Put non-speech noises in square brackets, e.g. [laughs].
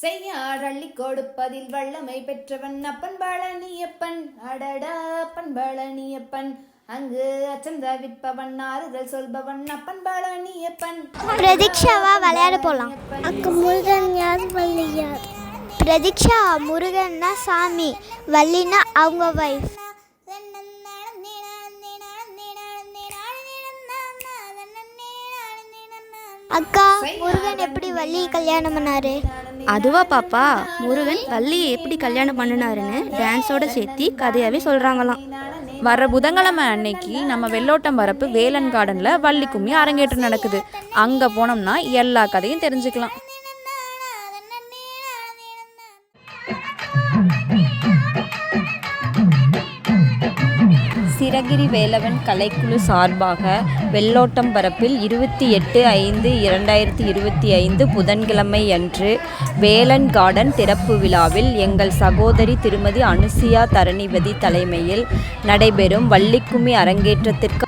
செய்யார் அள்ளி கொடுப்பதில் வல்லமை பெற்றவன் அப்பன் பழனியப்பன். அடடா அப்பன் பழனியப்பன். அங்கு அச்சம் தவிப்பவன் ஆறுதல் சொல்பவன் அப்பன் பழனியப்பன். பிரதீக்ஷாவா விளையாட போலாம். அக்கு முருகன் யார் வள்ளியார்? பிரதீக்ஷா முருகன்னா சாமி வள்ளினா அவங்க வைஃப் அக்கா முருகன் எப்படி வள்ளி கல்யாணம் பண்ணாரு? அதுவா பாப்பா? முருகன் வள்ளியை எப்படி கல்யாணம் பண்ணினாருன்னு டான்ஸோட சேர்த்து கதையாவே சொல்றாங்களாம். வர புதன்கிழமை அன்னைக்கு நம்ம வெள்ளோட்டம் வரப்பு வேலன் கார்டனில் வள்ளி கும்மி அரங்கேற்றம் நடக்குது. அங்கே போனோம்னா எல்லா கதையும் தெரிஞ்சுக்கலாம். [laughs] [laughs] சிரகிரி வேலவன் கலைக்குழு சார்பாக வெள்ளோட்டம் பரப்பில் இருபத்தி எட்டு ஐந்து இரண்டாயிரத்தி இருபத்தி ஐந்து புதன்கிழமை அன்று வேலன் கார்டன் திறப்பு விழாவில் எங்கள் சகோதரி திருமதி அனுசியா தரணிபதி தலைமையில் நடைபெறும் வள்ளிக்கும்மி அரங்கேற்றத்திற்கு